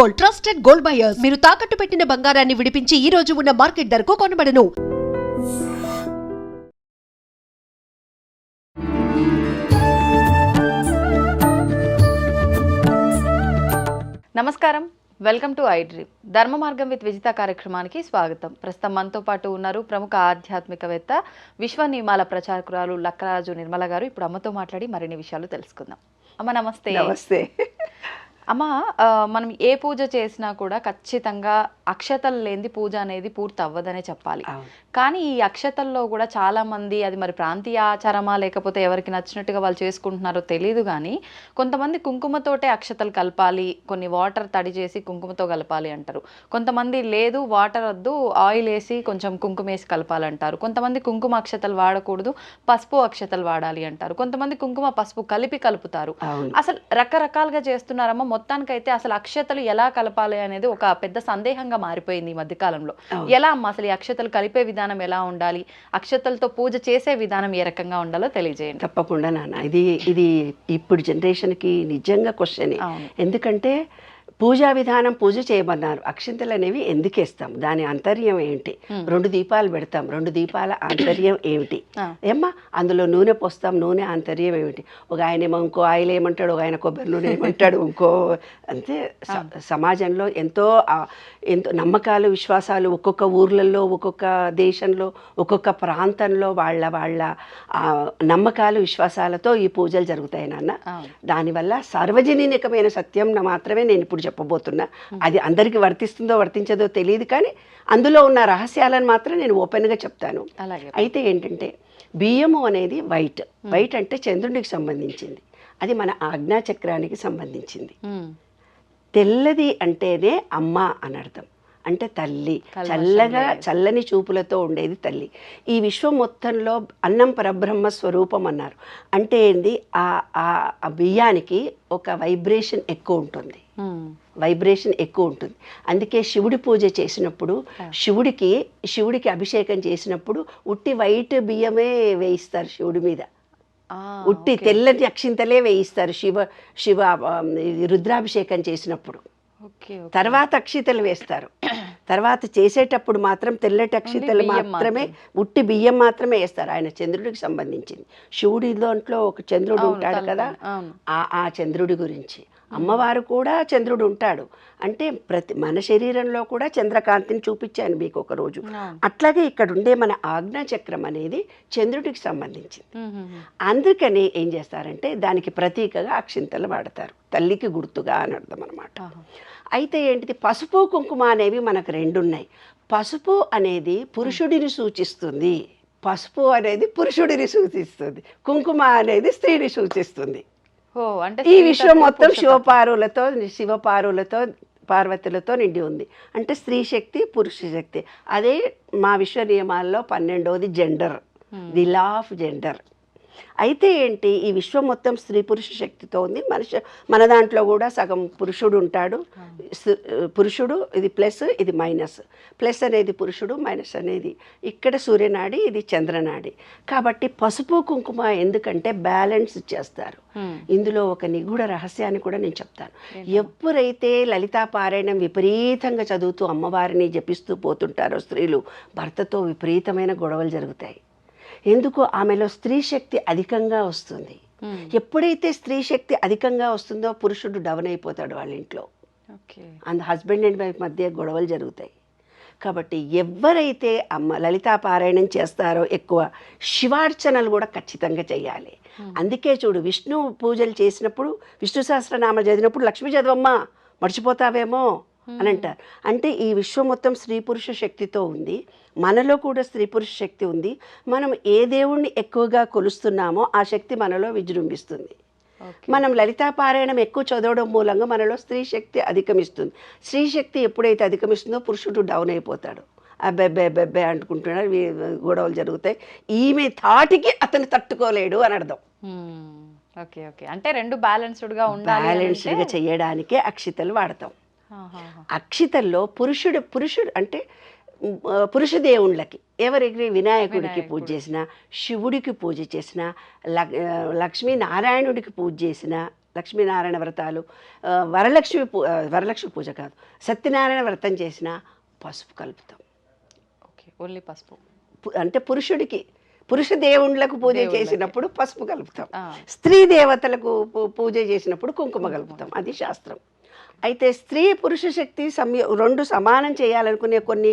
Gold trusted gold buyers. మీరు తాకట్టు పెట్టిన బంగారాన్ని విడిపించి ఈ రోజు ఉన్న మార్కెట్ ధరకు కొనబడను. నమస్కారం. Welcome to I dream. ధర్మ మార్గం విత్ విజిత కార్యక్రమానికి స్వాగతం. ప్రస్తుతం మనతో పాటు ఉన్నారు ప్రముఖ ఆధ్యాత్మికవేత్త విశ్వ నియమాల ప్రచారకురాలు లక్కరాజు నిర్మల గారు. ఇప్పుడు అమ్మతో మాట్లాడి మరిన్ని విషయాలు తెలుసుకుందాం. అమ్మ నమస్తే. నమస్తే. అమ్మ మనం ఏ పూజ చేసినా కూడా ఖచ్చితంగా అక్షతలు లేనిది పూజ అనేది పూర్తి అవ్వదనే చెప్పాలి. కానీ ఈ అక్షతల్లో కూడా చాలా మంది అది మరి ప్రాంతీయ ఆచారమా లేకపోతే ఎవరికి నచ్చినట్టుగా వాళ్ళు చేసుకుంటున్నారో తెలియదు కానీ కొంతమంది కుంకుమతోటే అక్షతలు కలపాలి కొన్ని వాటర్ తడి చేసి కుంకుమతో కలపాలి అంటారు. కొంతమంది లేదు వాటర్ వద్దు ఆయిల్ వేసి కొంచెం కుంకుమ వేసి కలపాలంటారు. కొంతమంది కుంకుమ అక్షతలు వాడకూడదు పసుపు అక్షతలు వాడాలి అంటారు. కొంతమంది కుంకుమ పసుపు కలిపి కలుపుతారు. అసలు రకరకాలుగా చేస్తున్నారమ్మా మొత్తానికైతే అసలు అక్షతలు ఎలా కలపాలి అనేది ఒక పెద్ద సందేహంగా మారిపోయింది ఈ మధ్య కాలంలో అవును. ఎలా అమ్మా అసలు ఈ అక్షతలు కలిపే విధానం ఎలా ఉండాలి? అక్షతలతో పూజ చేసే విధానం ఏ రకంగా ఉండాలో తెలియజేయండి. తప్పకుండా నాన్న. ఇది ఇది ఇప్పుడు జనరేషన్కి నిజంగా క్వశ్చన్. ఎందుకంటే పూజా విధానం పూజ చేయమన్నారు. అక్షింతలు అనేవి ఎందుకు వేస్తాం దాని అంతర్యం ఏంటి? రెండు దీపాలు పెడతాం. రెండు దీపాల ఆంతర్యం ఏమిటి. ఏమ్మా అందులో నూనె పోస్తాం. నూనె ఆంతర్యం ఏమిటి? ఒక ఆయన ఏమో ఇంకో ఆయిల్ ఏమంటాడు ఒక ఆయన కొబ్బరి నూనె ఏమంటాడు ఇంకో అంతే. సమాజంలో ఎంతో ఎంతో నమ్మకాలు విశ్వాసాలు ఒక్కొక్క ఊర్లలో ఒక్కొక్క దేశంలో ఒక్కొక్క ప్రాంతంలో వాళ్ళ వాళ్ళ నమ్మకాలు విశ్వాసాలతో ఈ పూజలు జరుగుతాయి నాన్న. దానివల్ల సార్వజనీనికమైన సత్యం మాత్రమే నేను ఇప్పుడు చెప్పబోతున్నా. అది అందరికీ వర్తిస్తుందో వర్తించదో తెలియదు కానీ అందులో ఉన్న రహస్యాలను మాత్రం నేను ఓపెన్గా చెప్తాను. అలాగే. అయితే ఏంటంటే బియ్యము అనేది వైట్. వైట్ అంటే చంద్రుడికి సంబంధించింది. అది మన ఆజ్ఞాచక్రానికి సంబంధించింది. తెల్లది అంటేనే అమ్మ అని అర్థం. అంటే తల్లి. చల్లగా చల్లని చూపులతో ఉండేది తల్లి. ఈ విశ్వం మొత్తంలో అన్నం పరబ్రహ్మ స్వరూపం అన్నారు. అంటే ఏంది? ఆ ఆ- బియ్యానికి ఒక వైబ్రేషన్ ఎక్కువ ఉంటుంది. వైబ్రేషన్ ఎక్కువ ఉంటుంది. అందుకే శివుడి పూజ చేసినప్పుడు శివుడికి శివుడికి అభిషేకం చేసినప్పుడు ఉట్టి వైట్ బియ్యమే వేయిస్తారు శివుడి మీద. ఉట్టి తెల్లటి అక్షింతలే వేయిస్తారు శివ శివ రుద్రాభిషేకం చేసినప్పుడు. తర్వాత అక్షితలు వేస్తారు. తర్వాత చేసేటప్పుడు మాత్రం తెల్లటి అక్షితలు మాత్రమే ఉట్టి బియ్యం మాత్రమే వేస్తారు. ఆయన చంద్రుడికి సంబంధించింది. శివుడి దాంట్లో ఒక చంద్రుడు ఉంటాడు కదా ఆ చంద్రుడి గురించి. అమ్మవారు కూడా చంద్రుడు ఉంటాడు. అంటే ప్రతి మన శరీరంలో కూడా చంద్రకాంతిని చూపించాను మీకు ఒక రోజు. అట్లాగే ఇక్కడ ఉండే మన ఆజ్ఞా చక్రం అనేది చంద్రుడికి సంబంధించింది. అందుకని ఏం చేస్తారంటే దానికి ప్రతీకగా అక్షింతలు వాడతారు. తల్లికి గుర్తుగా అని అర్థం అనమాట. అయితే ఏంటిది? పసుపు కుంకుమ అనేవి మనకు రెండు ఉన్నాయి పసుపు అనేది పురుషుడిని సూచిస్తుంది. పసుపు అనేది పురుషుడిని సూచిస్తుంది. కుంకుమ అనేది స్త్రీని సూచిస్తుంది. ఈ విశ్వం మొత్తం శివపారులతో శివపారులతో పార్వతులతో నిండి ఉంది. అంటే స్త్రీ శక్తి పురుష శక్తి. అదే మా విశ్వ నియమాల్లో పన్నెండవది gender the law of gender అయితే ఏంటి ఈ విశ్వం మొత్తం స్త్రీ పురుష శక్తితో ఉంది. మనిషి మన దాంట్లో కూడా సగం పురుషుడు ఉంటాడు. పురుషుడు ఇది ప్లస్ ఇది మైనస్. ప్లస్ అనేది పురుషుడు మైనస్ అనేది ఇక్కడ సూర్యనాడి ఇది చంద్రనాడి. కాబట్టి పసుపు కుంకుమ ఎందుకంటే బ్యాలెన్స్ చేస్తారు. ఇందులో ఒక నిగూఢ రహస్యాన్ని కూడా నేను చెప్తాను. ఎప్పుడైతే లలితా పారాయణం విపరీతంగా చదువుతూ అమ్మవారిని జపిస్తూ పోతుంటారో స్త్రీలు భర్తతో విపరీతమైన గొడవలు జరుగుతాయి. ఎందుకు ఆమెలో స్త్రీ శక్తి అధికంగా వస్తుంది? ఉమ్. ఎప్పుడైతే స్త్రీ శక్తి అధికంగా వస్తుందో పురుషుడు డౌన్ అయిపోతాడు వాళ్ళ ఇంట్లో. Okay. And husband and wife మధ్య గొడవలు జరుగుతాయి. కాబట్టి ఎవరైతే అమ్మ లలితా పారాయణం చేస్తారో ఎక్కువ శివార్చనలు కూడా ఖచ్చితంగా చేయాలి. అందుకే చూడు విష్ణు పూజలు చేసినప్పుడు విష్ణు సహస్రనామ చదివినప్పుడు లక్ష్మీ చదవమ్మా మర్చిపోతావేమో? అని అంటారు. అంటే ఈ విశ్వం మొత్తం స్త్రీ పురుష శక్తితో ఉంది. మనలో కూడా స్త్రీ పురుష శక్తి ఉంది. మనం ఏ దేవుణ్ణి ఎక్కువగా కొలుస్తున్నామో ఆ శక్తి మనలో విజృంభిస్తుంది. మనం లలితా పారాయణం ఎక్కువ చదవడం మూలంగా మనలో స్త్రీ శక్తి అధిగమిస్తుంది. స్త్రీ శక్తి ఎప్పుడైతే అధిగమిస్తుందో పురుషుడు డౌన్ అయిపోతాడు. అబ్బెబ్బే అబ్బెబ్బే అంటుకుంటున్నాడు. గొడవలు జరుగుతాయి. ఈమె తాటికి అతను తట్టుకోలేడు అని అర్థం. Okay okay. అంటే రెండు బ్యాలెన్స్డ్గా ఉండాలి బ్యాలెన్స్డ్గా చేయడానికే అక్షితలు వాడతాం. అక్షితల్లో పురుషుడు పురుషుడు అంటే ఉమ్, ఆ, పురుష దేవుళ్ళకి ఎవరికి వినాయకుడికి పూజ చేసిన శివుడికి పూజ చేసిన లక్- ఆ, లక్ష్మీ నారాయణుడికి పూజ చేసిన లక్ష్మీనారాయణ వ్రతాలు వరలక్ష్మి పూ వరలక్ష్మి పూజ కాదు సత్యనారాయణ వ్రతం చేసిన పసుపు కలుపుతాం. ఓకే ఓన్లీ పసుపు. అంటే పురుషుడికి పురుష దేవుళ్ళకు పూజ. చేసినప్పుడు పసుపు కలుపుతాం. స్త్రీ దేవతలకు పూజ చేసినప్పుడు కుంకుమ కలుపుతాం. అది శాస్త్రం. అయితే స్త్రీ పురుష శక్తి సమయ రెండు సమానం చేయాలనుకునే కొన్ని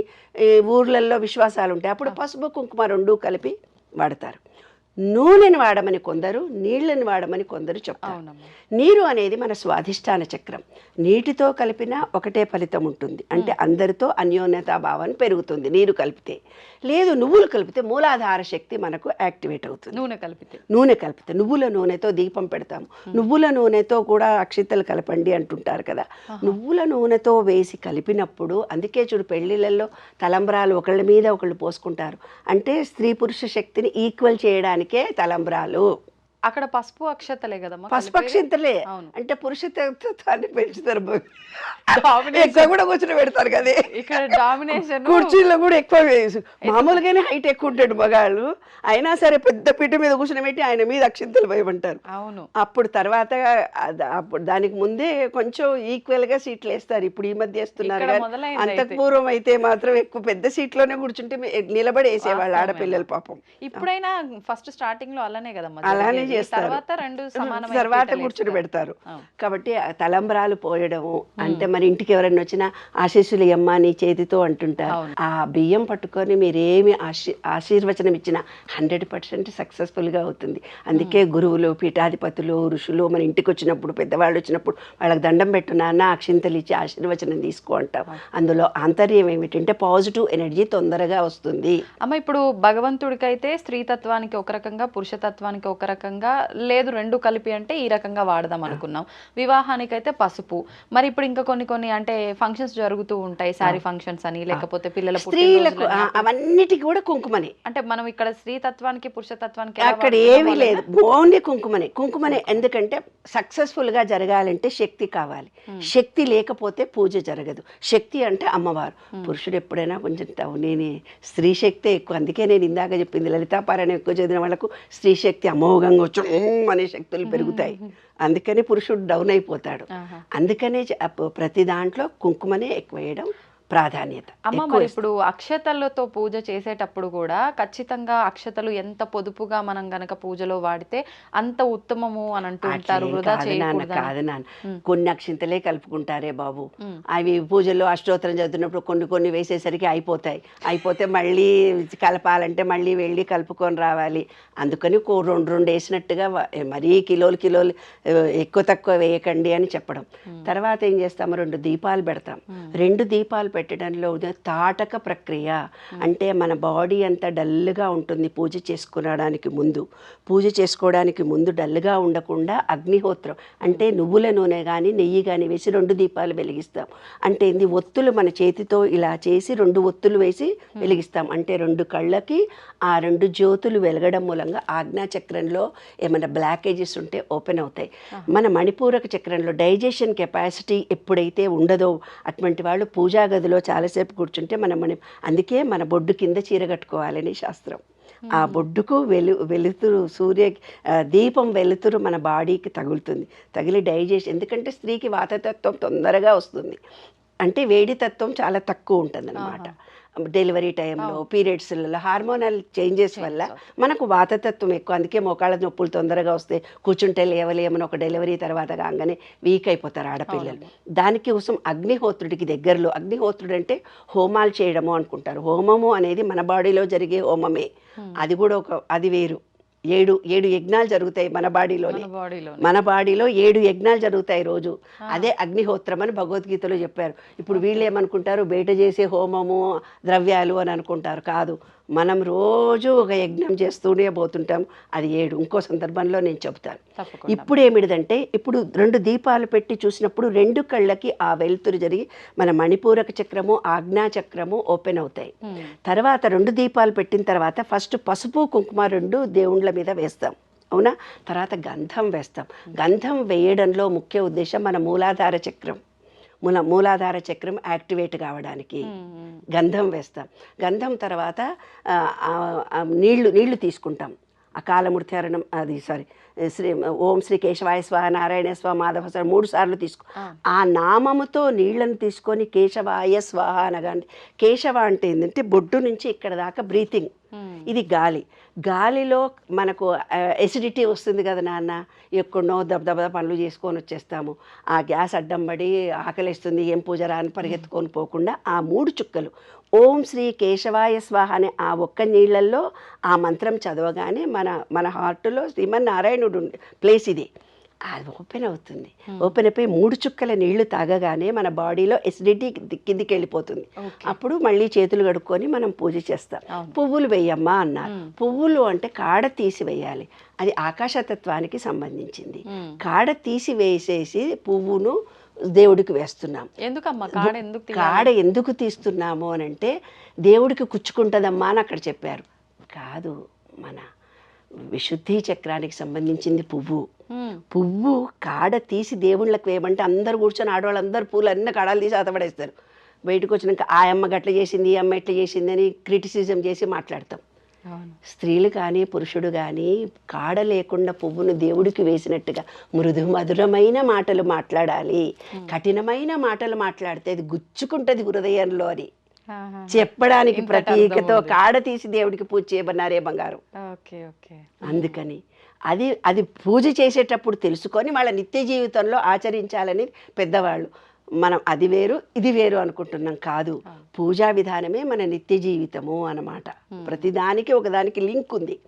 ఊర్లలో విశ్వాసాలు ఉంటాయి అప్పుడు పసుపు కుంకుమ రెండు కలిపి వాడతారు. నూనెని వాడమని కొందరు నీళ్ళని వాడమని కొందరు చెప్తారు. నీరు అనేది మన స్వాధిష్టాన చక్రం. నీటితో కలిపిన ఒకటే ఫలితం ఉంటుంది. అంటే అందరితో అన్యోన్యతా భావం పెరుగుతుంది నీరు కలిపితే. లేదు నువ్వులు కలిపితే మూలాధార శక్తి మనకు యాక్టివేట్ అవుతుంది. నూనె కలిపితే. నూనె కలిపితే నువ్వుల నూనెతో దీపం పెడతాము. నువ్వుల నూనెతో కూడా అక్షితలు కలపండి అంటుంటారు కదా. నువ్వుల నూనెతో వేసి కలిపినప్పుడు అందుకే చూడు పెళ్ళిళ్ళల్లో తలంబ్రాలు ఒకళ్ళ మీద ఒకళ్ళు పోసుకుంటారు. అంటే స్త్రీ పురుష శక్తిని ఈక్వల్ చేయడానికే అందుకే తలంబ్రాలు. అక్కడ పసుపు అక్షతలే కదమ్మా పసుపక్షింతలే అవును. అంటే పురుష తత్వాన్ని పెంచుతారు. ఎక్కువ కూడా కూర్చొని పెడతారు కదే. ఇక్కడ డామినేషన్ కుర్చీలో కూడా ఎక్కువ మామూలుగానే హైట్ ఎక్కువ ఉంటాడు మగాళ్ళు. అయినా సరే పెద్ద పిట్ట మీద కూర్చొని పెట్టి ఆయన మీద అక్షింతలు వేయమంటారు. అవును. అప్పుడు తర్వాత అప్పుడు దానికి ముందే కొంచెం ఈక్వల్గా సీట్లు వేస్తారు. ఇప్పుడు ఈ మధ్య వేస్తున్నారు అంతకు. పూర్వం అయితే. మాత్రం ఎక్కువ పెద్ద సీట్లోనే కూర్చుంటే నిలబడి వేసేవాళ్ళు. ఆడపిల్లలు పాపం. ఇప్పుడైనా ఫస్ట్ స్టార్టింగ్లో అలానే కదమ్మా అలానే. చేస్తారు. తర్వాత కూర్చొని. పెడతారు. కాబట్టి తలంబ్రాలు పోయడము అంటే మరి ఇంటికి ఎవరైనా వచ్చినా ఆశీస్సులు ఇయ్యమ్మా నీ చేతితో అంటుంటారు. ఆ బియ్యం పట్టుకొని మీరేమి ఆశీ ఆశీర్వచనం ఇచ్చినా హండ్రెడ్ పర్సెంట్ సక్సెస్ఫుల్గా అవుతుంది. అందుకే గురువులు పీఠాధిపతులు ఋషులు మన ఇంటికి వచ్చినప్పుడు పెద్దవాళ్ళు వచ్చినప్పుడు వాళ్ళకి దండం పెట్టు నాన్న అక్షింతలు ఇచ్చి ఆశీర్వచనం తీసుకో అంటాం అందులో ఆంతర్యం ఏమిటంటే పాజిటివ్ ఎనర్జీ తొందరగా వస్తుంది. అమ్మ ఇప్పుడు భగవంతుడికైతే స్త్రీతత్వానికి ఒక రకంగా పురుషతత్వానికి ఒక రకంగా లేదు రెండు కలిపి అంటే ఈ రకంగా వాడదాం అనుకున్నాం. వివాహానికైతే పసుపు. మరి ఇప్పుడు ఇంకా కొన్ని కొన్ని అంటే ఫంక్షన్స్ జరుగుతూ ఉంటాయి శారీ ఫంక్షన్స్ అని లేకపోతే పిల్లల స్త్రీలకు అవన్నిటికీ కూడా కుంకుమనే. అంటే మనం ఇక్కడ స్త్రీతత్వానికి పురుషతత్వానికి ఎలా అక్కడ వాడుతున్నామో ఏమీ? లేదు. ఓన్లీ కుంకుమనే. కుంకుమనే ఎందుకంటే సక్సెస్ఫుల్గా జరగాలంటే శక్తి కావాలి. శక్తి లేకపోతే పూజ జరగదు. శక్తి అంటే అమ్మవారు. పురుషుడు ఎప్పుడైనా కొంచెం నేనే స్త్రీ శక్తే ఎక్కువ. అందుకే నేను ఇందాక చెప్పింది లలితాపారాయణ ఎక్కువ చదివిన వాళ్ళకు స్త్రీ శక్తి అమోఘంగా "ఉమ్" అనే శక్తులు పెరుగుతాయి. అందుకని పురుషుడు డౌన్ అయిపోతాడు. అందుకనే ప్రతి దాంట్లో కుంకుమనే ఎక్కువ వేయడం ప్రాధాన్యత. అమ్మ మరి ఇప్పుడు అక్షతలతో పూజ చేసేటప్పుడు కూడా ఖచ్చితంగా అక్షతలు ఎంత పొదుపుగా మనం గనక పూజలో వాడితే అంత ఉత్తమము అని అంటూ ఉంటారు. కాదు నాన్న కొన్ని అక్షింతలే కలుపుకుంటారే బాబు. అవి పూజల్లో అష్టోత్తరం చదువుతున్నప్పుడు కొన్ని కొన్ని వేసేసరికి అయిపోతాయి. అయిపోతే మళ్ళీ కలపాలంటే మళ్ళీ వెళ్ళి కలుపుకొని రావాలి. అందుకని రెండు రెండు వేసినట్టుగా మరీ కిలోలు కిలోలు ఎక్కువ తక్కువ వేయకండి అని చెప్పడం. తర్వాత ఏం చేస్తాము? రెండు దీపాలు పెడతాం. రెండు దీపాలు పెట్టడంలో తాటక ప్రక్రియ. అంటే మన బాడీ అంతా డల్గా ఉంటుంది పూజ చేసుకోవడానికి ముందు. పూజ చేసుకోవడానికి ముందు డల్గా ఉండకుండా అగ్నిహోత్రం. అంటే నువ్వుల నూనె కానీ నెయ్యి కానీ వేసి రెండు దీపాలు వెలిగిస్తాం. అంటే ఇది ఒత్తులు మన చేతితో ఇలా చేసి రెండు ఒత్తులు వేసి వెలిగిస్తాం. అంటే రెండు కళ్ళకి ఆ రెండు జ్యోతులు వెలగడం మూలంగా ఆజ్ఞా చక్రంలో ఏమైనా బ్లాకేజెస్ ఉంటే ఓపెన్ అవుతాయి. మన మణిపూరక చక్రంలో డైజెషన్ కెపాసిటీ ఎప్పుడైతే ఉండదో అటువంటి వాళ్ళు పూజా గదిలో చాలాసేపు కూర్చుంటే మన మన అందుకే మన బొడ్డు కింద చీర కట్టుకోవాలని శాస్త్రం. ఆ బొడ్డుకు వెలు వెలుతురు సూర్య దీపం వెలుతురు మన బాడీకి తగులుతుంది. తగిలి డైజెషన్ ఎందుకంటే స్త్రీకి వాతతత్వం తొందరగా వస్తుంది. అంటే వేడి తత్వం చాలా తక్కువ ఉంటుంది అనమాట డెలివరీ టైంలో పీరియడ్స్లలో హార్మోనల్ చేంజెస్ వల్ల మనకు వాతతత్వం ఎక్కువ. అందుకే మోకాళ్ళ నొప్పులు తొందరగా వస్తే కూర్చుంటే లేవలేమని ఒక డెలివరీ తర్వాత కాగానే వీక్ అయిపోతారు ఆడపిల్లలు. దానికి కోసం అగ్నిహోత్రుడికి దగ్గరలో అగ్నిహోత్రుడు అంటే హోమాలు చేయడము అనుకుంటారు. హోమము అనేది మన బాడీలో జరిగే హోమమే. అది కూడా ఒక అది వేరు. ఏడు ఏడు యజ్ఞాలు జరుగుతాయి మన బాడీలోనే. మన బాడీలో మన బాడీలో ఏడు యజ్ఞాలు జరుగుతాయి రోజు. అదే అగ్నిహోత్రం అని భగవద్గీతలో చెప్పారు. ఇప్పుడు వీళ్ళు ఏమనుకుంటారు? బయట చేసే హోమము ద్రవ్యాలు అని అనుకుంటారు. కాదు. మనం రోజు ఒక యజ్ఞం చేస్తూనే పోతుంటాం. అది ఏడు ఇంకో సందర్భంలో నేను చెబుతాను. ఇప్పుడు ఏమిటిదంటే ఇప్పుడు రెండు దీపాలు పెట్టి చూసినప్పుడు రెండు కళ్ళకి ఆ వెలుతురు జరిగి మన మణిపూరక చక్రము ఆజ్ఞా చక్రము ఓపెన్ అవుతాయి. తర్వాత రెండు దీపాలు పెట్టిన తర్వాత ఫస్ట్ పసుపు కుంకుమ రెండు దేవుళ్ళ మీద వేస్తాం. అవునా? తర్వాత గంధం వేస్తాం. గంధం వేయడంలో ముఖ్య ఉద్దేశం మన మూలాధార చక్రం. మూల మూలాధార చక్రం యాక్టివేట్ కావడానికి. గంధం వేస్తాం గంధం తర్వాత నీళ్ళు నీళ్ళు తీసుకుంటాం అకాలమూర్తిహరణం అది సారీ శ్రీ ఓం శ్రీ కేశవాయ స్వాహ నారాయణ స్వాహ మాధవ స్వాహ మూడు సార్లు తీసుకో ఆ. నామముతో నీళ్ళను తీసుకొని కేశవాయ స్వాహ అనగానే కేశవ అంటే ఏంటంటే బొడ్డు నుంచి ఇక్కడ దాకా బ్రీతింగ్. Hmm. ఇది గాలి. గాలిలో మనకు ఎసిడిటీ వస్తుంది కదా నాన్న. ఎక్కడో దబదబ పనులు చేసుకొని వచ్చేస్తాము. ఆ గ్యాస్ అడ్డం పడి ఆకలిస్తుంది ఏం పూజరా అని పరిగెత్తుకొని పోకుండా ఆ మూడు చుక్కలు. ఓం శ్రీ కేశవాయ స్వాహ అనే ఆ ఒక్క నీళ్ళల్లో ఆ మంత్రం చదవగానే మన మన హార్ట్లో శ్రీమన్నారాయణుడు ప్లేస్ ఇది. అది ఓపెన్ అవుతుంది ఓపెన్ అయిపోయి మూడు చుక్కల నీళ్ళు తాగగానే మన బాడీలో ఎసిడిటీ కిందికి వెళ్ళిపోతుంది. అప్పుడు మళ్ళీ చేతులు కడుక్కొని మనం పూజ చేస్తాం. పువ్వులు వేయమ్మా అన్నారు మ్మ్. పువ్వులు అంటే కాడ తీసి వేయాలి అది ఆకాశతత్వానికి సంబంధించింది మ్మ్. కాడ తీసి వేసేసి పువ్వును దేవుడికి వేస్తున్నాం ఎందుకమ్మా కాడ ఎందుకు? కాడ ఎందుకు తీస్తున్నాము అని అంటే దేవుడికి కుచ్చుకుంటుందమ్మా అని అక్కడ చెప్పారు కాదు మన విశుద్ధి చక్రానికి సంబంధించింది పువ్వు. పువ్వు కాడ తీసి దేవుళ్ళకి వేయమంటే అందరు కూర్చొని ఆడవాళ్ళందరూ పూలు అన్ని కాడలు తీసి అతపడేస్తారు బయటకు వచ్చినాక ఆ అమ్మ గట్ల చేసింది ఈ అమ్మ ఎట్లా చేసింది అని క్రిటిసిజం చేసి మాట్లాడతాం. స్త్రీలు కానీ పురుషుడు కానీ కాడ లేకుండా పువ్వును దేవుడికి వేసినట్టుగా మృదు మధురమైన మాటలు మాట్లాడాలి. కఠినమైన మాటలు మాట్లాడితే అది గుచ్చుకుంటది హృదయంలో అని. చెప్పడానికి ప్రతీకతో. కాడ తీసి దేవుడికి పూజ చేయబన్నారే బంగారు. అందుకని అది అది పూజ చేసేటప్పుడు తెలుసుకొని వాళ్ళ నిత్య జీవితంలో ఆచరించాలని పెద్దవాళ్ళు. మనం అది వేరు ఇది వేరు అనుకుంటున్నాం కాదు. పూజా విధానమే మన నిత్య జీవితము అన్నమాట. ప్రతిదానికి ఒకదానికి లింక్ ఉంది.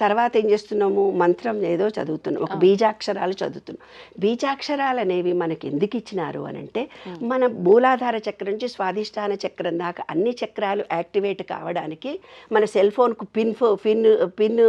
తర్వాత ఏం చేస్తున్నాము? మంత్రం ఏదో చదువుతున్నాం. ఒక బీజాక్షరాలు చదువుతున్నాం. బీజాక్షరాలు అనేవి మనకి ఎందుకు ఇచ్చినారు అని అంటే మన మూలాధార చక్రం నుంచి స్వాధిష్టాన చక్రం దాకా అన్ని చక్రాలు యాక్టివేట్ కావడానికి మన సెల్ ఫోన్కు పిన్ ఫో పిన్ పిన్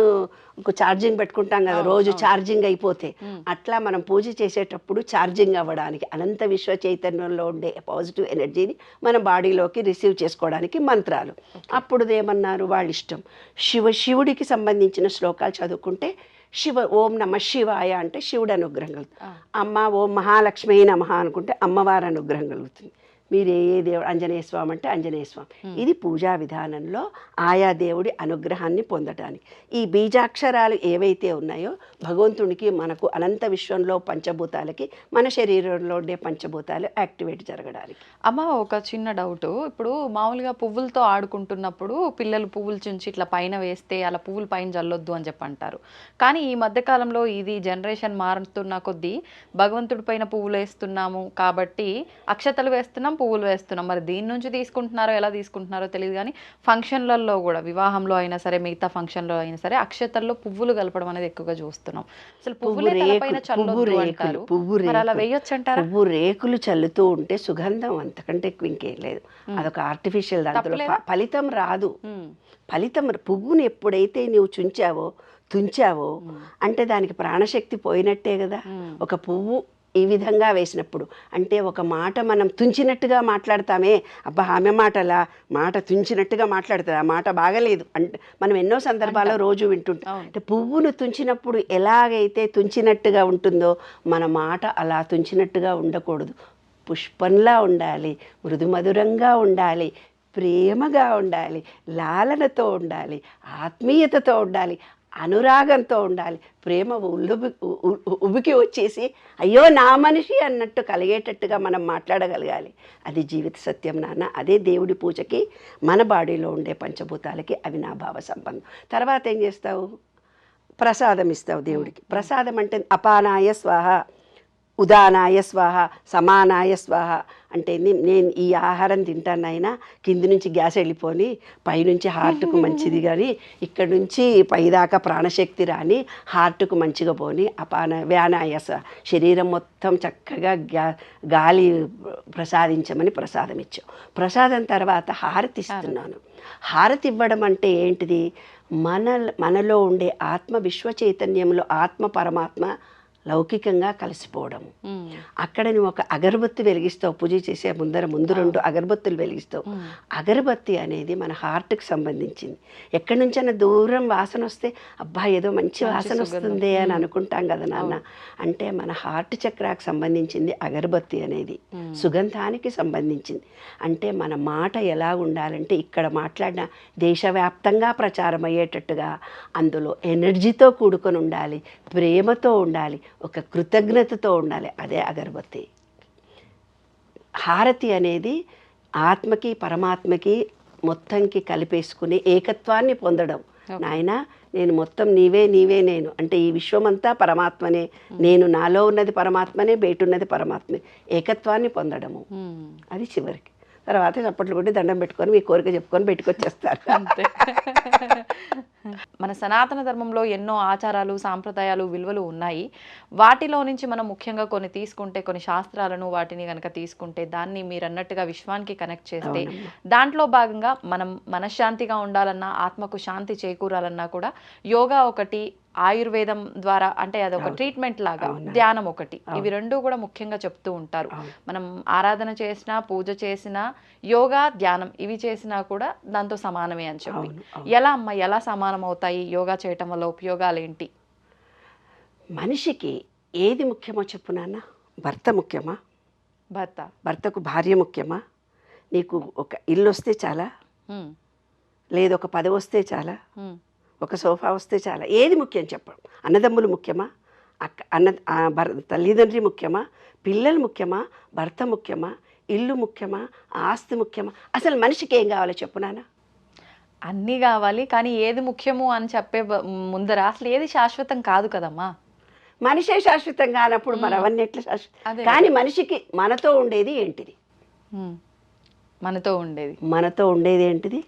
ఛార్జింగ్ పెట్టుకుంటాం కదా రోజు ఛార్జింగ్ అయిపోతే అట్లా మనం పూజ చేసేటప్పుడు ఛార్జింగ్ అవ్వడానికి అనంత విశ్వ చైతన్యంలో ఉండే పాజిటివ్ ఎనర్జీని మన బాడీలోకి రిసీవ్ చేసుకోవడానికి మంత్రాలు. అప్పుడు ఏమన్నారు వాళ్ళ ఇష్టం? శివ శివుడికి సంబంధించిన శ్లోకాలు చదువుకుంటే శివ ఓం నమ శివాయ అంటే శివుడు అనుగ్రహం కలుగుతుంది. అమ్మ ఓం మహాలక్ష్మి నమ అనుకుంటే అమ్మవారి అనుగ్రహం కలుగుతుంది. మీరు ఏ ఏ దేవుడు ఆంజనేయ స్వామి అంటే ఆంజనేయ స్వామి. ఇది పూజా విధానంలో ఆయా దేవుడి అనుగ్రహాన్ని పొందటానికి. ఈ బీజాక్షరాలు ఏవైతే ఉన్నాయో భగవంతునికి మనకు అనంత విశ్వంలో పంచభూతాలకి మన శరీరంలో ఉండే పంచభూతాలు యాక్టివేట్ జరగడానికి. అమ్మ ఒక చిన్న డౌట్. ఇప్పుడు మామూలుగా పువ్వులతో ఆడుకుంటున్నప్పుడు పిల్లలు పువ్వులు చుంచి ఇట్లా పైన వేస్తే అలా పువ్వులు పైన జల్లొద్దు అని చెప్పి అంటారు కానీ ఈ మధ్య కాలంలో ఇది జనరేషన్ మారుతున్న కొద్దీ భగవంతుడి పైన పువ్వులు వేస్తున్నాము కాబట్టి అక్షతలు వేస్తున్నాం పువ్వులు వేస్తున్నాం. మరి దీని నుంచి తీసుకుంటున్నారో ఎలా తీసుకుంటున్నారో తెలియదు కానీ ఫంక్షన్లలో కూడా వివాహంలో అయినా సరే మిగతా ఫంక్షన్లో అయినా సరే అక్షతల్లో పువ్వులు కలపడం అనేది ఎక్కువగా చూస్తున్నాం. అసలు పువ్వు పువ్వులే పువ్వు రేకులు పువ్వు రేకులు వేయొచ్చు అంటారా. పువ్వు రేకులు. చల్లుతూ ఉంటే సుగంధం అంతకంటే ఎక్కువ ఇంకేం లేదు. అదొక ఆర్టిఫిషియల్ దాంట్లో ఫలితం రాదు. ఫలితం పువ్వుని ఎప్పుడైతే నీవు చుంచావో తుంచావో అంటే దానికి ప్రాణశక్తి పోయినట్టే కదా. ఒక పువ్వు ఈ విధంగా వేసినప్పుడు. అంటే ఒక మాట మనం తుంచినట్టుగా మాట్లాడతామే. అబ్బా ఆమె మాటలా? మాట తుంచినట్టుగా మాట్లాడుతుంది? ఆ మాట బాగలేదు. అంటే మనం ఎన్నో సందర్భాల్లో రోజు వింటుంటాం. అంటే పువ్వును తుంచినప్పుడు ఎలాగైతే తుంచినట్టుగా ఉంటుందో మన మాట అలా తుంచినట్టుగా ఉండకూడదు. పుష్పంలా ఉండాలి మృదుమధురంగా ఉండాలి ప్రేమగా ఉండాలి లాలనతో ఉండాలి ఆత్మీయతతో ఉండాలి. అనురాగంతో ఉండాలి. ప్రేమ ఉల్లుబి ఉబికి వచ్చేసి అయ్యో నా మనిషి అన్నట్టు కలిగేటట్టుగా మనం మాట్లాడగలగాలి. అది జీవిత సత్యం నాన్న. అదే దేవుడి పూజకి మన బాడీలో ఉండే పంచభూతాలకి అవినాభావ సంబంధం. తర్వాత ఏం చేస్తావు? ప్రసాదం ఇస్తావు దేవుడికి. ప్రసాదం అంటే అపానాయ స్వాహ ఉదానాయ స్వాహ సమానాయ స్వాహ అంటే నేను ఈ ఆహారం తింటానైనా కింది నుంచి గ్యాస్ వెళ్ళిపోని పైనుంచి హార్ట్కు మంచిది కానీ ఇక్కడ నుంచి పైదాకా ప్రాణశక్తి రాని హార్ట్కు మంచిగా పోని అపాన వ్యానాయాస శరీరం మొత్తం చక్కగా గ్యా గాలి ప్రసాదించమని ప్రసాదం ఇచ్చాం. ప్రసాదం తర్వాత హారతి ఇస్తున్నాను. హారతి ఇవ్వడం అంటే ఏంటిది? మన మనలో ఉండే ఆత్మ విశ్వ చైతన్యంలో ఆత్మ పరమాత్మ లౌకికంగా కలిసిపోవడము మ్మ్. అక్కడ నువ్వు ఒక అగరబత్తి వెలిగిస్తావు పూజ చేసే ముందర ముందు రెండు అగరబత్తులు వెలిగిస్తావు. అగరబత్తి అనేది మన హార్ట్కి సంబంధించింది. ఎక్కడి నుంచైనా దూరం వాసన వస్తే అబ్బా ఏదో మంచి వాసన వస్తుంది అని అనుకుంటాం కదా నాన్న. అంటే మన హార్ట్ చక్రాకు సంబంధించింది అగరబత్తి అనేది. సుగంధానికి సంబంధించింది. అంటే మన మాట ఎలా ఉండాలంటే ఇక్కడ మాట్లాడిన దేశవ్యాప్తంగా ప్రచారం అయ్యేటట్టుగా అందులో ఎనర్జీతో కూడుకొని ఉండాలి ప్రేమతో ఉండాలి ఒక కృతజ్ఞతతో ఉండాలి. అదే అగరబత్తి. హారతి అనేది ఆత్మకి పరమాత్మకి మొత్తంకి కలిపేసుకుని ఏకత్వాన్ని పొందడం. నాయన నేను మొత్తం నీవే నీవే నేను. అంటే ఈ విశ్వమంతా పరమాత్మనే. నేను నాలో ఉన్నది పరమాత్మనే బయటున్నది పరమాత్మే. ఏకత్వాన్ని పొందడము. అది చివరికి. తర్వాత చప్పట్లు కొట్టి దండం పెట్టుకొని మీ కోరిక చెప్పుకొని పెట్టుకొచ్చేస్తారు అంతే. మన సనాతన ధర్మంలో ఎన్నో ఆచారాలు సాంప్రదాయాలు విలువలు ఉన్నాయి. వాటిలో నుంచి మనం ముఖ్యంగా కొన్ని తీసుకుంటే కొన్ని శాస్త్రాలను వాటిని కనుక తీసుకుంటే దాన్ని మీరు అన్నట్టుగా విశ్వానికి కనెక్ట్ చేస్తే. దాంట్లో భాగంగా మనం మనశ్శాంతిగా ఉండాలన్నా ఆత్మకు శాంతి చేకూరాలన్నా కూడా యోగా ఒకటి ఆయుర్వేదం ద్వారా అంటే అదొక ట్రీట్మెంట్ లాగా. ధ్యానం ఒకటి. ఇవి రెండు కూడా ముఖ్యంగా చెప్తూ ఉంటారు. మనం ఆరాధన చేసినా పూజ చేసినా యోగా ధ్యానం ఇవి చేసినా కూడా దాంతో సమానమే అని చెప్పి. ఎలా అమ్మ ఎలా సమానం అవుతాయి యోగా చేయటం వల్ల ఉపయోగాలు ఏంటి? మనిషికి ఏది ముఖ్యమో చెప్పు నాన్న. భర్త ముఖ్యమా? భర్త. భర్తకు భార్య ముఖ్యమా? నీకు ఒక ఇల్లు వస్తే చాలా? లేదు ఒక పదవి వస్తే చాలా? ఒక సోఫా వస్తే చాలా. ఏది ముఖ్యం చెప్పడం అన్నదమ్ములు ముఖ్యమా? అక్క అన్న తల్లిదండ్రి ముఖ్యమా? పిల్లలు ముఖ్యమా? భర్త ముఖ్యమా? ఇల్లు ముఖ్యమా? ఆస్తి ముఖ్యమా? అసలు మనిషికి ఏం కావాలో చెప్పు నాన్న. అన్నీ కావాలి కానీ ఏది ముఖ్యము అని చెప్పే ముందర అసలు ఏది శాశ్వతం కాదు కదమ్మా. మనిషే శాశ్వతం కానప్పుడు మరి అవన్నీ ఎట్లా శాశ్వతం కానీ మనిషికి మనతో ఉండేది ఏంటిది? మనతో ఉండేది. మనతో ఉండేది ఏంటిది?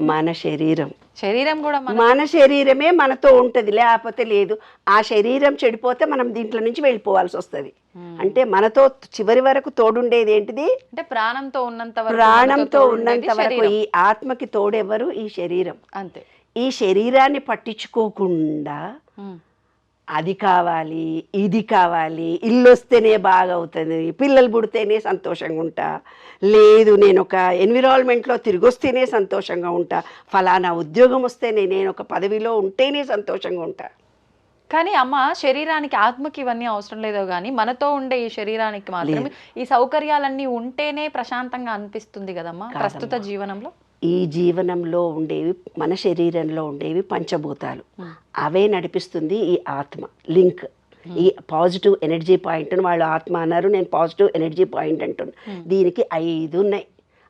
మన శరీరం. శరీరం కూడా మన శరీరమే మనతో ఉంటుంది లేకపోతే లేదు. ఆ శరీరం చెడిపోతే మనం దీంట్లో నుంచి వెళ్ళిపోవాల్సి వస్తుంది. అంటే మనతో చివరి వరకు తోడుండేది ఏంటిది? అంటే ప్రాణంతో ఉన్నంత ప్రాణంతో ఉన్నంత వరకు. ఈ ఆత్మకి తోడెవరు? ఈ శరీరం. అంతే. ఈ శరీరాన్ని పట్టించుకోకుండా అది కావాలి ఇది కావాలి ఇల్లు వస్తేనే బాగా అవుతుంది పిల్లలు పుడితేనే సంతోషంగా ఉంటా లేదు నేను ఒక ఎన్విరాన్మెంట్లో తిరిగి వస్తేనే సంతోషంగా ఉంటా ఫలానా ఉద్యోగం వస్తేనే నేను ఒక పదవిలో ఉంటేనే సంతోషంగా ఉంటా. కానీ అమ్మ శరీరానికి ఆత్మకి ఇవన్నీ అవసరం లేదో కానీ మనతో ఉండే ఈ శరీరానికి మాత్రం ఈ సౌకర్యాలన్నీ ఉంటేనే ప్రశాంతంగా అనిపిస్తుంది కదమ్మా. ప్రస్తుత జీవనంలో? ఈ జీవనంలో ఉండేవి మన శరీరంలో ఉండేవి పంచభూతాలు. అవే నడిపిస్తుంది ఈ ఆత్మ లింక్. ఈ పాజిటివ్ ఎనర్జీ పాయింట్ అని వాళ్ళు ఆత్మ అన్నారు నేను పాజిటివ్ ఎనర్జీ పాయింట్ అంటున్నాను దీనికి ఐదు ఉన్నాయి.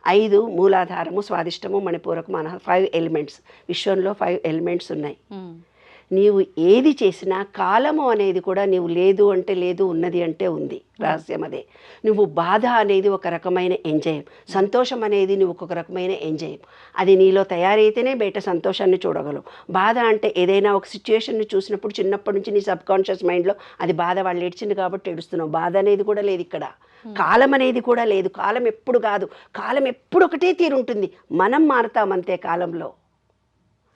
ఐదు మూలాధారము స్వాదిష్టము మణిపూరకము మన ఫైవ్ ఎలిమెంట్స్ విశ్వంలో ఫైవ్ ఎలిమెంట్స్ ఉన్నాయి. నీవు ఏది చేసినా కాలము అనేది కూడా నీవు లేదు అంటే లేదు ఉన్నది అంటే ఉంది. రహస్యం అదే. నువ్వు బాధ అనేది ఒక రకమైన ఎంజాయం. సంతోషం అనేది నువ్వు ఒక రకమైన ఎంజాయం. అది నీలో తయారైతేనే బయట సంతోషాన్ని చూడగలవు. బాధ అంటే ఏదైనా ఒక సిచ్యుయేషన్ని చూసినప్పుడు చిన్నప్పటి నుంచి నీ సబ్ కాన్షియస్ మైండ్లో అది బాధ వాళ్ళు ఏడ్చింది కాబట్టి ఏడుస్తున్నావు. బాధ అనేది కూడా లేదు ఇక్కడ. కాలం అనేది కూడా లేదు. కాలం ఎప్పుడు కాదు. కాలం ఎప్పుడు ఒకటే తీరుంటుంది. మనం మారుతామంతే కాలంలో.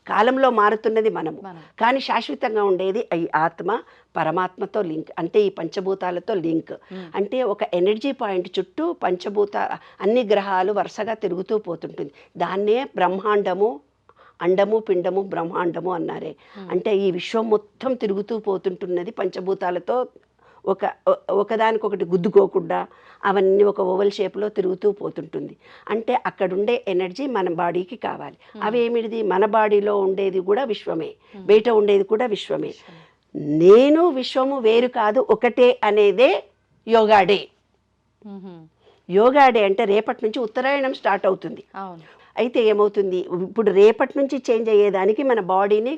కాలంలో మారుతున్నది మనము. మనం. కానీ శాశ్వతంగా ఉండేది ఈ ఆత్మ పరమాత్మతో లింక్ అంటే ఈ పంచభూతాలతో లింక్. అంటే ఒక ఎనర్జీ పాయింట్ చుట్టూ పంచభూత అన్ని గ్రహాలు వరుసగా తిరుగుతూ పోతుంటుంది. దాన్నే బ్రహ్మాండము అండము పిండము బ్రహ్మాండము అన్నారే. అంటే ఈ విశ్వం మొత్తం తిరుగుతూ పోతుంటున్నది పంచభూతాలతో ఒక ఒకదానికొకటి గుద్దుకోకుండా అవన్నీ ఒక ఓవల్ షేప్లో తిరుగుతూ పోతుంటుంది. అంటే అక్కడ ఉండే ఎనర్జీ మన బాడీకి కావాలి. అవేమిటిది? మన బాడీలో ఉండేది కూడా విశ్వమే. బయట ఉండేది కూడా విశ్వమే. నేను విశ్వము వేరు కాదు ఒకటే అనేదే యోగా డే. యోగా డే అంటే రేపటి నుంచి ఉత్తరాయణం స్టార్ట్ అవుతుంది. అయితే ఏమవుతుంది? ఇప్పుడు రేపటి నుంచి చేంజ్ అయ్యేదానికి మన బాడీని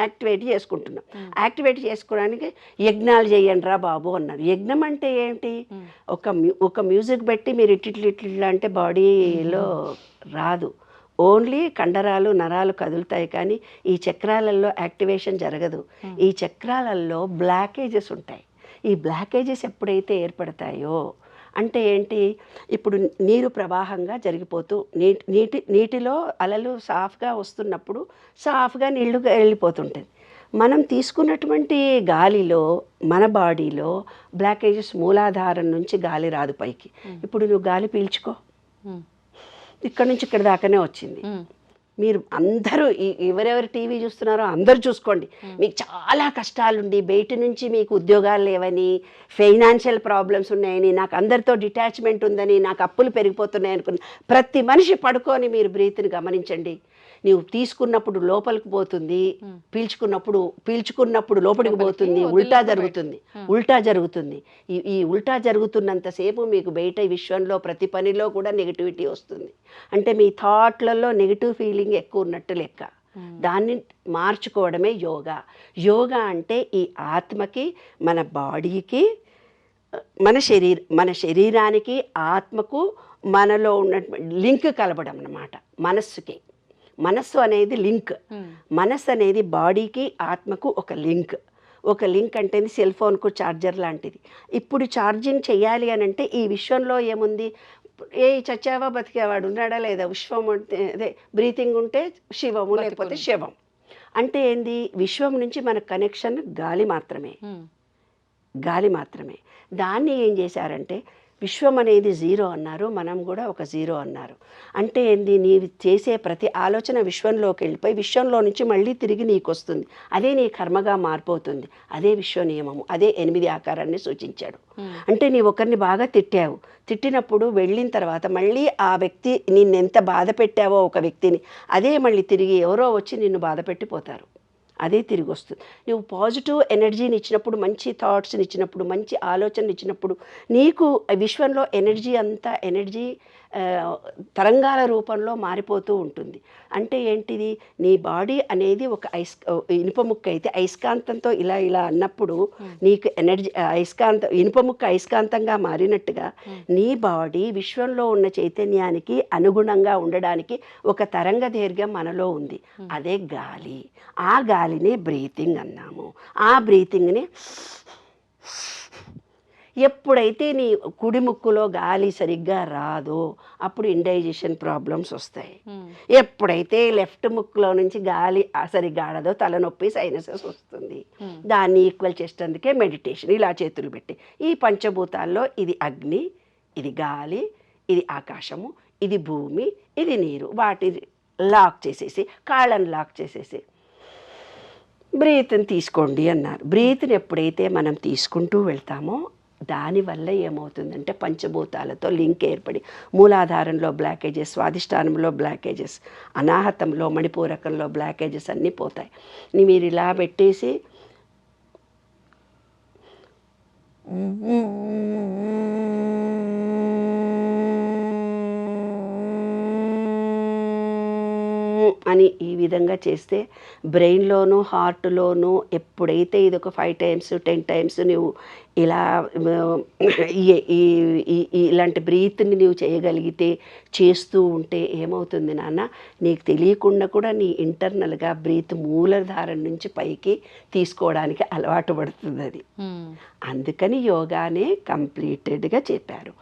యాక్టివేట్ చేసుకుంటున్నాం. యాక్టివేట్ చేసుకోవడానికి యజ్ఞాలు చేయండి రా బాబు అన్నారు. యజ్ఞం అంటే ఏంటి? ఒక ఒక మ్యూజిక్ పెట్టి మీరు ఇట్టిట్లు ఇట్లా అంటే బాడీలో రాదు. ఓన్లీ కండరాలు నరాలు కదులుతాయి కానీ ఈ చక్రాలలో యాక్టివేషన్ జరగదు. ఈ చక్రాలలో బ్లాకేజెస్ ఉంటాయి. ఈ బ్లాకేజెస్ ఎప్పుడైతే ఏర్పడతాయో అంటే ఏంటి? ఇప్పుడు నీరు ప్రవాహంగా జరిగిపోతూ నీటి నీటి నీటిలో అలలు సాఫ్గా వస్తున్నప్పుడు సాఫ్గా నీళ్ళు వెళ్ళిపోతుంటుంది మనం తీసుకున్నటువంటి గాలిలో మన బాడీలో బ్లాకేజెస్ మూలాధారం నుంచి గాలి రాదు పైకి. ఇప్పుడు నువ్వు గాలి పీల్చుకో. ఇక్కడ నుంచి ఇక్కడ దాకానే వచ్చింది. మీరు అందరూ ఎవరెవరు టీవీ చూస్తున్నారో అందరూ చూసుకోండి. మీకు చాలా కష్టాలుండి బయట నుంచి మీకు ఉద్యోగాలు లేవని ఫైనాన్షియల్ ప్రాబ్లమ్స్ ఉన్నాయని నాకు అందరితో డిటాచ్మెంట్ ఉందని నాకు అప్పులు పెరిగిపోతున్నాయి అనుకుని ప్రతి మనిషి పడుకొని మీరు బ్రీత్ని గమనించండి. నీవు తీసుకున్నప్పుడు లోపలికి పోతుంది పీల్చుకున్నప్పుడు పీల్చుకున్నప్పుడు లోపలికి పోతుంది ఉల్టా. జరుగుతుంది ఉల్టా జరుగుతుంది. ఈ ఈ ఉల్టా జరుగుతున్నంతసేపు మీకు బయట విశ్వంలో ప్రతి పనిలో కూడా నెగిటివిటీ వస్తుంది. అంటే మీ థాట్లలో నెగిటివ్ ఫీలింగ్ ఎక్కువ ఉన్నట్టు లెక్క. దాన్ని మార్చుకోవడమే యోగా. యోగా అంటే ఈ ఆత్మకి మన బాడీకి మన శరీర మన శరీరానికి ఆత్మకు మనలో ఉన్నటువంటి లింక్ కలపడం అన్నమాట మనస్సుకి. మనస్సు అనేది లింక్. మనస్సు అనేది బాడీకి ఆత్మకు ఒక లింక్. ఒక లింక్ అంటే సెల్ ఫోన్కు ఛార్జర్ లాంటిది. ఇప్పుడు ఛార్జింగ్ చేయాలి అని అంటే ఈ విశ్వంలో ఏముంది? ఏ చచ్చావా బతికేవాడు ఉన్నాడా లేదా? విశ్వం అంటే అదే బ్రీతింగ్ ఉంటే శివము లేకపోతే. శవం. అంటే ఏంది? విశ్వం నుంచి మన కనెక్షన్ గాలి మాత్రమే. గాలి మాత్రమే. దాన్ని ఏం చేశారంటే విశ్వం అనేది జీరో అన్నారు మనం కూడా ఒక జీరో అన్నారు. అంటే ఏంది? నీవు చేసే ప్రతి ఆలోచన విశ్వంలోకి వెళ్ళిపోయి విశ్వంలో నుంచి మళ్ళీ తిరిగి నీకు వస్తుంది అదే నీ కర్మగా మారిపోతుంది. అదే విశ్వ నియమము అదే ఎనిమిది ఆకారాన్ని సూచించాడు. అంటే నీ ఒకరిని బాగా తిట్టావు. తిట్టినప్పుడు వెళ్ళిన తర్వాత మళ్ళీ ఆ వ్యక్తి నిన్నెంత బాధ పెట్టావో ఒక వ్యక్తిని అదే మళ్ళీ తిరిగి ఎవరో వచ్చి నిన్ను బాధ పెట్టిపోతారు. అదే తిరిగి వస్తుంది. నువ్వు పాజిటివ్ ఎనర్జీని ఇచ్చినప్పుడు మంచి థాట్స్ని ఇచ్చినప్పుడు మంచి ఆలోచనలు ఇచ్చినప్పుడు నీకు విశ్వంలో ఎనర్జీ అంతా ఎనర్జీ తరంగాల రూపంలో మారిపోతూ ఉంటుంది. అంటే ఏంటిది? నీ బాడీ అనేది ఒక ఐస్ ఇనుప ముక్క అయితే అయస్కాంతంతో ఇలా ఇలా అన్నప్పుడు నీకు ఎనర్జీ అయస్కాంత ఇనుప ముక్క అయస్కాంతంగా మారినట్టుగా నీ బాడీ విశ్వంలో ఉన్న చైతన్యానికి అనుగుణంగా ఉండడానికి ఒక తరంగ దీర్ఘం మనలో ఉంది. అదే గాలి. ఆ గాలిని బ్రీతింగ్ అన్నాము. ఆ బ్రీతింగ్ని ఎప్పుడైతే నీ కుడి ముక్కులో గాలి సరిగ్గా రాదో అప్పుడు ఇండైజెషన్ ప్రాబ్లమ్స్ వస్తాయి. ఉమ్, ఎప్పుడైతే లెఫ్ట్ ముక్కులో నుంచి గాలి సరిగ్గా ఆడదో తలనొప్పి సైనసెస్ వస్తుంది. Hmm. దాన్ని ఈక్వల్ చేసేందుకే మెడిటేషన్ ఇలా చేతులు పెట్టి. ఈ పంచభూతాల్లో ఇది అగ్ని ఇది గాలి ఇది ఆకాశము ఇది భూమి ఇది నీరు. వాటి లాక్ చేసేసి కాళ్ళని లాక్ చేసేసి బ్రీత్ని తీసుకోండి అన్నారు. బ్రీత్ని ఎప్పుడైతే మనం తీసుకుంటూ వెళ్తామో దానివల్ల ఏమవుతుందంటే పంచభూతాలతో లింక్ ఏర్పడి మూలాధారంలో బ్లాకేజెస్ స్వాధిష్టానంలో బ్లాకేజెస్ అనాహతంలో మణిపూరకంలో బ్లాకేజెస్ అన్నీ పోతాయి. మీరు ఇలా పెట్టేసి అని ఈ విధంగా చేస్తే బ్రెయిన్లోను హార్ట్లోను ఎప్పుడైతే ఇది ఒక ఫైవ్ టైమ్స్ టెన్ టైమ్స్ నువ్వు ఇలా ఇలాంటి బ్రీత్ని నువ్వు చేయగలిగితే చేస్తూ ఉంటే ఏమవుతుంది నాన్న? నీకు తెలియకుండా కూడా నీ ఇంటర్నల్గా బ్రీత్ మూలధారం నుంచి పైకి తీసుకోవడానికి అలవాటు పడుతుంది అది. అందుకని యోగానే కంప్లీటెడ్గా చెప్పారు.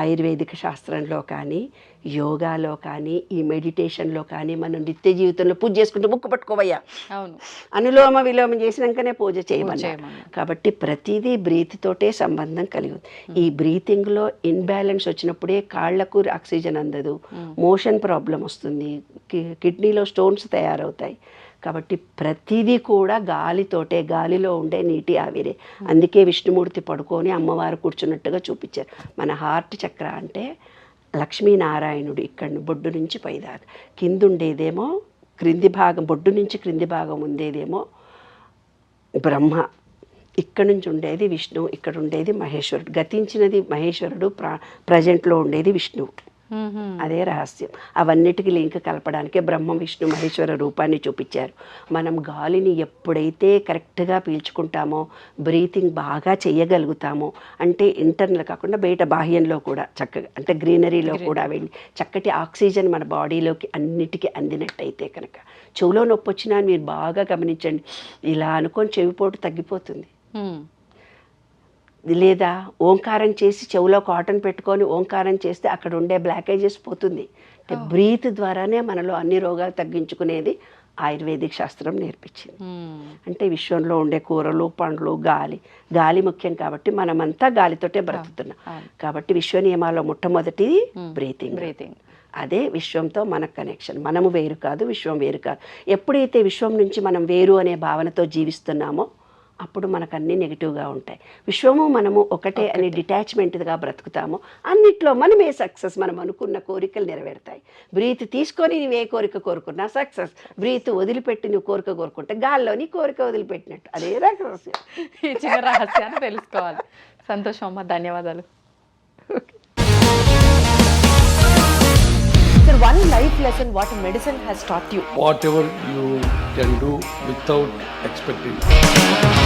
ఆయుర్వేదిక శాస్త్రంలో కానీ యోగాలో కానీ ఈ మెడిటేషన్లో కానీ మనం నిత్య జీవితంలో పూజ చేసుకుంటూ ముక్కు పట్టుకోవయ్యా. అవును. అనులోమ విలోమం చేసినాకనే పూజ చేయమన్నారు. కాబట్టి ప్రతిదీ బ్రీత్ తోటే సంబంధం కలిగి ఉంది ఈ బ్రీతింగ్లో ఇన్బ్యాలెన్స్ వచ్చినప్పుడే కాళ్ళకు ఆక్సిజన్ అందదు. మోషన్ ప్రాబ్లం వస్తుంది. కిడ్నీలో స్టోన్స్ తయారవుతాయి. కాబట్టి ప్రతిదీ కూడా గాలితోటే గాలిలో ఉండే నీటి ఆవిరే. అందుకే విష్ణుమూర్తి పడుకొని అమ్మవారు కూర్చున్నట్టుగా చూపించారు. మన హార్ట్ చక్ర అంటే లక్ష్మీనారాయణుడు ఇక్కడ బొడ్డు నుంచి పైదాకా. కిందుండేదేమో క్రింది భాగం బొడ్డు నుంచి క్రింది భాగం ఉండేదేమో బ్రహ్మ. ఇక్కడ నుంచి ఉండేది విష్ణువు ఇక్కడ ఉండేది మహేశ్వరుడు. గతించినది మహేశ్వరుడు ప్ర ప్రజెంట్లో ఉండేది విష్ణువు. అదే రహస్యం. అవన్నిటికీ లింక్ కలపడానికే బ్రహ్మ విష్ణు మహేశ్వర రూపాన్ని చూపించారు. మనం గాలిని ఎప్పుడైతే కరెక్ట్గా పీల్చుకుంటామో బ్రీతింగ్ బాగా చేయగలుగుతామో అంటే ఇంటర్నల్ కాకుండా బయట బాహ్యంలో కూడా చక్కగా అంటే గ్రీనరీలో కూడా వెళ్ళి చక్కటి ఆక్సిజన్ మన బాడీలోకి అన్నిటికీ అందినట్టయితే కనుక. చెవులో నొప్పి వచ్చినా మీరు బాగా గమనించండి. ఇలా అనుకొని చెవిపోటు తగ్గిపోతుంది. లేదా ఓంకారం చేసి చెవులో కాటన్ పెట్టుకొని ఓంకారం చేస్తే అక్కడ ఉండే బ్లాకేజెస్ పోతుంది. బ్రీత్ ద్వారానే మనలో అన్ని రోగాలు తగ్గించుకునేది ఆయుర్వేదిక్ శాస్త్రం నేర్పించింది. మ్మ్. అంటే విశ్వంలో ఉండే కూరలు పండ్లు గాలి. గాలి ముఖ్యం కాబట్టి మనమంతా గాలితోటే బ్రతుకుతున్నాం. అవును. కాబట్టి విశ్వ నియమాల్లో మొట్టమొదటిది బ్రీతింగ్ బ్రీతింగ్ అదే విశ్వంతో మన కనెక్షన్ మనము వేరు కాదు విశ్వం వేరు కాదు. ఎప్పుడైతే విశ్వం నుంచి మనం వేరు అనే భావనతో జీవిస్తున్నామో అప్పుడు మనకు అన్నీ నెగిటివ్గా ఉంటాయి. విశ్వము మనము ఒకటే అనే డిటాచ్మెంట్గా బ్రతుకుతామో. అన్నిట్లో మనమే సక్సెస్ మనం అనుకున్న కోరికలు నెరవేరుతాయి. బ్రీత్ తీసుకొని నువ్వు ఏ కోరిక కోరుకున్నా సక్సెస్. బ్రీత్ వదిలిపెట్టి నువ్వు కోరిక కోరుకుంటే గాల్లోని కోరిక వదిలిపెట్టినట్టు. అదే రహస్యం. ఈ చిన్న రహస్యాన్ని తెలుసుకోవాలి. సంతోషం అమ్మ ధన్యవాదాలు. Sir, one life lesson what medicine has taught you. whatever you can do without expecting.